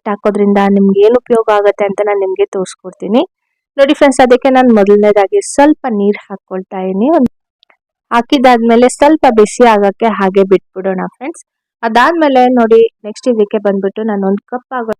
ಹಿಟ್ಟು ಹಾಕೋದ್ರಿಂದ ನಿಮ್ಗೆ ಏನು ಉಪಯೋಗ ಆಗುತ್ತೆ ಅಂತ ನಾನು ನಿಮಗೆ ತೋರಿಸ್ಕೊಡ್ತೀನಿ. ನೋಡಿ ಫ್ರೆಂಡ್ಸ್ ಅದಕ್ಕೆ ನಾನು ಮೊದಲನೇದಾಗಿ ಸ್ವಲ್ಪ ನೀರು ಹಾಕ್ಕೊಳ್ತಾ ಇದೀನಿ ಹಾಕಿದಾದ್ಮೇಲೆ ಸ್ವಲ್ಪ ಬಿಸಿ ಆಗೋಕ್ಕೆ ಹಾಗೆ ಬಿಟ್ಬಿಡೋಣ ಫ್ರೆಂಡ್ಸ್ ಅದಾದ್ಮೇಲೆ ನೋಡಿ ನೆಕ್ಸ್ಟ್ ಇದಕ್ಕೆ ಬಂದ್ಬಿಟ್ಟು ನಾನು ಒಂದು ಕಪ್ ಆಗೋ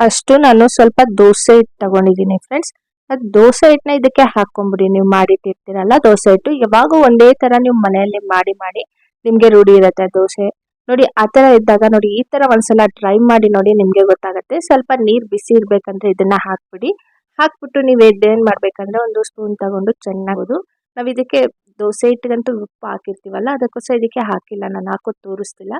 ಅಷ್ಟು ನಾನು ಸ್ವಲ್ಪ ದೋಸೆ ಹಿಟ್ಟು ತಗೊಂಡಿದ್ದೀನಿ ಫ್ರೆಂಡ್ಸ್ ಅದು ದೋಸೆ ಹಿಟ್ಟನ್ನ ಇದಕ್ಕೆ ಹಾಕ್ಕೊಂಬಿಡಿ ನೀವು ಮಾಡಿಟ್ಟಿರ್ತೀರಲ್ಲ ದೋಸೆ ಹಿಟ್ಟು. ಯಾವಾಗ ಒಂದೇ ತರ ನೀವು ಮನೆಯಲ್ಲಿ ಮಾಡಿ ಮಾಡಿ ನಿಮಗೆ ರೂಢಿ ಇರುತ್ತೆ ದೋಸೆ ನೋಡಿ, ಆ ಥರ ಇದ್ದಾಗ ನೋಡಿ, ಈ ತರ ಒಂದ್ಸಲ ಟ್ರೈ ಮಾಡಿ ನೋಡಿ ನಿಮಗೆ ಗೊತ್ತಾಗುತ್ತೆ. ಸ್ವಲ್ಪ ನೀರು ಬಿಸಿ ಇರಬೇಕಂದ್ರೆ ಇದನ್ನು ಹಾಕ್ಬಿಡಿ. ಹಾಕ್ಬಿಟ್ಟು ನೀವು ಏನು ಮಾಡಬೇಕಂದ್ರೆ ಒಂದು ಸ್ಪೂನ್ ತಗೊಂಡು ಚೆನ್ನಾಗೋದು. ನಾವು ಇದಕ್ಕೆ ದೋಸೆ ಹಿಟ್ಟಿಗಂತೂ ಉಪ್ಪು ಹಾಕಿರ್ತೀವಲ್ಲ, ಅದಕ್ಕೋಸ್ಕರ ಇದಕ್ಕೆ ಹಾಕಿಲ್ಲ. ನಾನು ಹಾಕೋ ತೋರಿಸ್ತಿಲ್ಲ.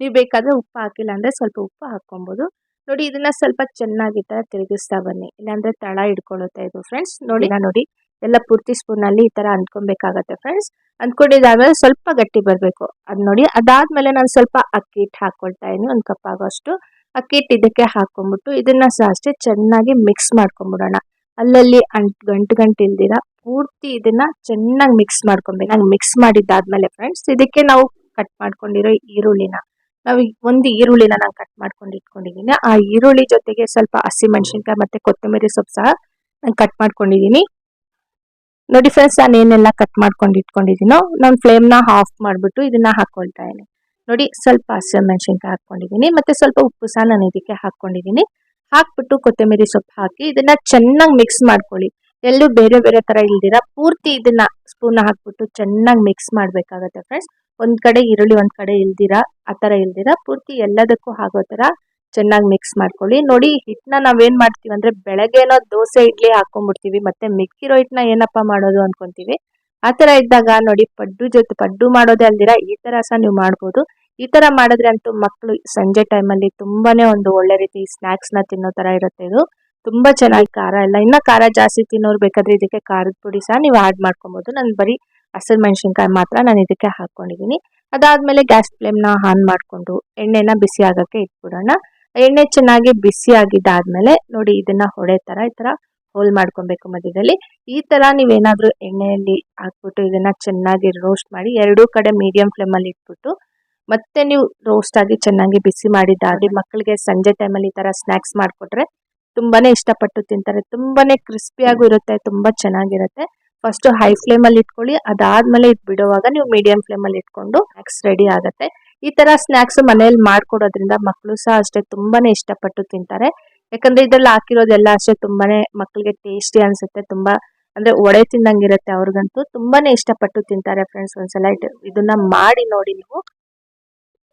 ನೀವು ಬೇಕಾದರೆ ಉಪ್ಪು ಹಾಕಿಲ್ಲ ಅಂದ್ರೆ ಸ್ವಲ್ಪ ಉಪ್ಪು ಹಾಕ್ಕೊಬೋದು. ನೋಡಿ, ಇದನ್ನ ಸ್ವಲ್ಪ ಚೆನ್ನಾಗಿ ತರ ತಿರುಗಿಸ್ತಾ ಬನ್ನಿ. ಇಲ್ಲಾಂದರೆ ತಳ ಹಿಡ್ಕೊಳ್ಳುತ್ತೆ ಇದು ಫ್ರೆಂಡ್ಸ್ ನೋಡಿ ನೋಡಿ. ಎಲ್ಲ ಪೂರ್ತಿ ಸ್ಪೂನ್ ಅಲ್ಲಿ ಈ ತರ ಅಂದ್ಕೊಬೇಕಾಗತ್ತೆ ಫ್ರೆಂಡ್ಸ್ ಅಂದ್ಕೊಂಡಿದ್ದಾದ್ಮೇಲೆ ಸ್ವಲ್ಪ ಗಟ್ಟಿ ಬರಬೇಕು. ಅದ್ ನೋಡಿ, ಅದಾದ್ಮೇಲೆ ನಾನು ಸ್ವಲ್ಪ ಅಕ್ಕಿ ಹಿಟ್ಟು ಹಾಕೊಳ್ತಾ ಇದೀನಿ ಒಂದು ಕಪ್ ಆಗೋಷ್ಟು ಅಕ್ಕಿ ಹಿಟ್ಟು ಇದಕ್ಕೆ ಹಾಕೊಂಡ್ಬಿಟ್ಟು ಇದನ್ನ ಸಹ ಅಷ್ಟೇ ಚೆನ್ನಾಗಿ ಮಿಕ್ಸ್ ಮಾಡ್ಕೊಂಡ್ಬಿಡೋಣ ಅಲ್ಲಲ್ಲಿ ಅಂಟು, ಗಂಟು ಗಂಟು ಇಲ್ದಿರ ಪೂರ್ತಿ ಇದನ್ನ ಚೆನ್ನಾಗಿ ಮಿಕ್ಸ್ ಮಾಡ್ಕೊಬೇಕು. ನಂಗೆ ಮಿಕ್ಸ್ ಮಾಡಿದ್ದಾದ್ಮೇಲೆ ಫ್ರೆಂಡ್ಸ್ ಇದಕ್ಕೆ ನಾವು ಕಟ್ ಮಾಡ್ಕೊಂಡಿರೋ ಈರುಳ್ಳಿನ. ನಾವು ಒಂದು ಈರುಳ್ಳಿನ ನಾನು ಕಟ್ ಮಾಡ್ಕೊಂಡು ಇಟ್ಕೊಂಡಿದ್ದೀನಿ. ಆ ಈರುಳ್ಳಿ ಜೊತೆಗೆ ಸ್ವಲ್ಪ ಹಸಿ ಮೆಣಸಿನ್ಕಾಯಿ ಮತ್ತೆ ಕೊತ್ತಂಬರಿ ಸೊಪ್ಪು ಸಹ ನಾನು ಕಟ್ ಮಾಡ್ಕೊಂಡಿದ್ದೀನಿ. ನೋಡಿ ಫ್ರೆಂಡ್ಸ್ ನಾನು ಏನೆಲ್ಲ ಕಟ್ ಮಾಡ್ಕೊಂಡು ಇಟ್ಕೊಂಡಿದ್ದೀನೋ ನಾನು ಫ್ಲೇಮ್ನ ಆಫ್ ಮಾಡಿಬಿಟ್ಟು ಇದನ್ನ ಹಾಕೊಳ್ತಾ ಇದ್ದೀನಿ. ನೋಡಿ, ಸ್ವಲ್ಪ ಹಸಿರು ಮೆಣಸಿನ್ಕಾಯಿ ಹಾಕೊಂಡಿದ್ದೀನಿ ಮತ್ತೆ ಸ್ವಲ್ಪ ಉಪ್ಪು ಸಹ ನಾನು ಇದಕ್ಕೆ ಹಾಕೊಂಡಿದ್ದೀನಿ ಹಾಕ್ಬಿಟ್ಟು ಕೊತ್ತಂಬರಿ ಸೊಪ್ಪು ಹಾಕಿ ಇದನ್ನ ಚೆನ್ನಾಗಿ ಮಿಕ್ಸ್ ಮಾಡ್ಕೊಳ್ಳಿ. ಎಲ್ಲೂ ಬೇರೆ ಬೇರೆ ಥರ ಇಲ್ದಿರ, ಪೂರ್ತಿ ಇದನ್ನ ಸ್ಪೂನ್ ಹಾಕ್ಬಿಟ್ಟು ಚೆನ್ನಾಗಿ ಮಿಕ್ಸ್ ಮಾಡಬೇಕಾಗತ್ತೆ ಫ್ರೆಂಡ್ಸ್ ಒಂದು ಕಡೆ ಈರುಳ್ಳಿ, ಒಂದು ಕಡೆ ಇಲ್ದಿರ, ಆ ಥರ ಇಲ್ದಿರ, ಪೂರ್ತಿ ಎಲ್ಲದಕ್ಕೂ ಆಗೋ ತರ ಚೆನ್ನಾಗಿ ಮಿಕ್ಸ್ ಮಾಡ್ಕೊಳ್ಳಿ. ನೋಡಿ, ಹಿಟ್ಟನ್ನ ನಾವೇನು ಮಾಡ್ತೀವಿ ಅಂದರೆ ಬೆಳಗ್ಗೆ ಏನೋ ದೋಸೆ, ಇಡ್ಲಿ ಹಾಕೊಂಡ್ಬಿಡ್ತೀವಿ ಮತ್ತೆ ಮಿಕ್ಕಿರೋ ಹಿಟ್ಟನ್ನ ಏನಪ್ಪ ಮಾಡೋದು ಅಂದ್ಕೊತೀವಿ ಆ ಥರ ಇದ್ದಾಗ ನೋಡಿ, ಪಡ್ಡು ಜೊತೆ ಪಡ್ಡು ಮಾಡೋದೇ ಅಲ್ದಿರ, ಈ ಥರ ಸಹ ನೀವು ಮಾಡ್ಬೋದು. ಈ ಥರ ಮಾಡಿದ್ರೆ ಅಂತೂ ಮಕ್ಕಳು ಸಂಜೆ ಟೈಮಲ್ಲಿ ತುಂಬಾನೇ ಒಂದು ಒಳ್ಳೆ ರೀತಿ ಸ್ನ್ಯಾಕ್ಸ್ನ ತಿನ್ನೋ ಥರ ಇರುತ್ತೆ ಇದು. ತುಂಬ ಚೆನ್ನಾಗಿ ಖಾರ ಎಲ್ಲ, ಇನ್ನು ಖಾರ ಜಾಸ್ತಿ ತಿನ್ನೋರು ಬೇಕಾದ್ರೆ ಇದಕ್ಕೆ ಖಾರದ ಪುಡಿ ಸಹ ನೀವು ಆ್ಯಡ್ ಮಾಡ್ಕೊಬೋದು. ನಾನು ಬರೀ ಹಸಿರು ಮೆಣಸಿನ್ಕಾಯಿ ಮಾತ್ರ ನಾನು ಇದಕ್ಕೆ ಹಾಕ್ಕೊಂಡಿದ್ದೀನಿ ಅದಾದಮೇಲೆ ಗ್ಯಾಸ್ ಫ್ಲೇಮ್ನ ಆನ್ ಮಾಡಿಕೊಂಡು, ಎಣ್ಣೆನ ಬಿಸಿ ಆಗೋಕ್ಕೆ ಇಟ್ಬಿಡೋಣ. ಎಣ್ಣೆ ಚೆನ್ನಾಗಿ ಬಿಸಿ ಆಗಿದ್ದಾದ್ಮೇಲೆ ನೋಡಿ ಇದನ್ನ ಹೊಡೆ ತರ ಈ ತರ ಹೋಲ್ ಮಾಡ್ಕೊಬೇಕು ಮಧ್ಯದಲ್ಲಿ. ಈ ತರ ನೀವೇನಾದ್ರೂ ಎಣ್ಣೆಯಲ್ಲಿ ಹಾಕ್ಬಿಟ್ಟು ಇದನ್ನ ಚೆನ್ನಾಗಿ ರೋಸ್ಟ್ ಮಾಡಿ ಎರಡೂ ಕಡೆ ಮೀಡಿಯಂ ಫ್ಲೇಮ್ ಅಲ್ಲಿ ಇಟ್ಬಿಟ್ಟು ಮತ್ತೆ ನೀವು ರೋಸ್ಟ್ ಆಗಿ ಚೆನ್ನಾಗಿ ಬಿಸಿ ಮಾಡಿದ್ದಾಡಿ ಮಕ್ಕಳಿಗೆ ಸಂಜೆ ಟೈಮಲ್ಲಿ ಈ ತರ ಸ್ನಾಕ್ಸ್ ಮಾಡಿಕೊಟ್ರೆ ತುಂಬಾನೇ ಇಷ್ಟಪಟ್ಟು ತಿಂತಾರೆ. ತುಂಬಾನೇ ಕ್ರಿಸ್ಪಿಯಾಗೂ ಇರುತ್ತೆ, ತುಂಬಾ ಚೆನ್ನಾಗಿರುತ್ತೆ. ಫಸ್ಟ್ ಹೈ ಫ್ಲೇಮ್ ಅಲ್ಲಿ ಇಟ್ಕೊಳ್ಳಿ, ಅದಾದ್ಮೇಲೆ ಇಟ್ ಬಿಡುವಾಗ ನೀವು ಮೀಡಿಯಂ ಫ್ಲೇಮ್ ಅಲ್ಲಿ ಇಟ್ಕೊಂಡು ಸ್ನಾಕ್ಸ್ ರೆಡಿ ಆಗುತ್ತೆ. ಈ ತರ ಸ್ನಾಕ್ಸ್ ಮನೇಲಿ ಮಾಡ್ಕೊಡೋದ್ರಿಂದ ಮಕ್ಕಳು ಸಹ ಅಷ್ಟೇ ತುಂಬಾನೇ ಇಷ್ಟಪಟ್ಟು ತಿಂತಾರೆ. ಯಾಕಂದ್ರೆ ಇದ್ರಲ್ಲಿ ಹಾಕಿರೋದೆಲ್ಲ ಅಷ್ಟೇ ತುಂಬಾನೇ ಮಕ್ಕಳಿಗೆ ಟೇಸ್ಟಿ ಅನ್ಸುತ್ತೆ. ತುಂಬಾ ಅಂದ್ರೆ ಒಡೆ ತಿಂದಂಗಿರುತ್ತೆ ಅವ್ರಿಗಂತೂ. ತುಂಬಾನೇ ಇಷ್ಟಪಟ್ಟು ತಿಂತಾರೆ ಫ್ರೆಂಡ್ಸ್ ಒಂದ್ಸಲ. ಇದನ್ನ ಮಾಡಿ ನೋಡಿ ನೀವು.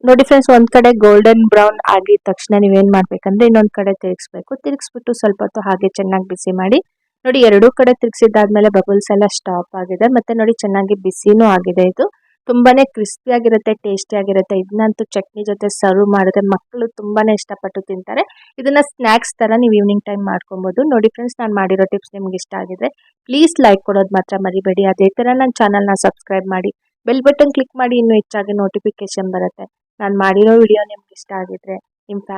ನೋಡಿ ಫ್ರೆಂಡ್ಸ್ ಒಂದ್ ಕಡೆ ಗೋಲ್ಡನ್ ಬ್ರೌನ್ ಆಗಿದ ತಕ್ಷಣ ನೀವೇನ್ ಮಾಡ್ಬೇಕಂದ್ರೆ ಇನ್ನೊಂದ್ ಕಡೆ ತಿರ್ಗಿಸ್ಬೇಕು. ತಿರ್ಗಿಸ್ಬಿಟ್ಟು ಸ್ವಲ್ಪ ಹೊತ್ತು ಹಾಗೆ ಚೆನ್ನಾಗಿ ಬಿಸಿ ಮಾಡಿ. ನೋಡಿ ಎರಡೂ ಕಡೆ ತಿರ್ಗಿಸಿದಾದ್ಮೇಲೆ ಬಬಲ್ಸ್ ಎಲ್ಲ ಸ್ಟಾಪ್ ಆಗಿದೆ. ಮತ್ತೆ ನೋಡಿ ಚೆನ್ನಾಗಿ ಬಿಸಿನೂ ಆಗಿದೆ ಇದು. ತುಂಬಾನೇ ಕ್ರಿಸ್ಪಿಯಾಗಿರುತ್ತೆ ಟೇಸ್ಟಿ ಆಗಿರುತ್ತೆ. ಇದನ್ನಂತೂ ಚಟ್ನಿ ಜೊತೆ ಸರ್ವ್ ಮಾಡಿದ್ರೆ ಮಕ್ಕಳು ತುಂಬಾನೇ ಇಷ್ಟಪಟ್ಟು ತಿಂತಾರೆ. ಇದನ್ನ ಸ್ನಾಕ್ಸ್ ತರ ನೀವು ಈವ್ನಿಂಗ್ ಟೈಮ್ ಮಾಡ್ಕೊಬಹುದು ನೋಡಿ ಫ್ರೆಂಡ್ಸ್ ನಾನು ಮಾಡಿರೋ ಟಿಪ್ಸ್ ನಿಮ್ಗೆ ಇಷ್ಟ ಆಗಿದೆ ಪ್ಲೀಸ್ ಲೈಕ್ ಕೊಡೋದು ಮಾತ್ರ ಮರಿಬೇಡಿ. ಅದೇ ತರ ನನ್ನ ಚಾನಲ್ನ ಸಬ್ಸ್ಕ್ರೈಬ್ ಮಾಡಿ ಬೆಲ್ ಬಟನ್ ಕ್ಲಿಕ್ ಮಾಡಿ ಇನ್ನೂ ಹೆಚ್ಚಾಗಿ ನೋಟಿಫಿಕೇಶನ್ ಬರುತ್ತೆ. ನಾನು ಮಾಡಿರೋ ವಿಡಿಯೋ ನಿಮ್ಗೆ ಇಷ್ಟ ಆಗಿದ್ರೆ ನಿಮ್ಮ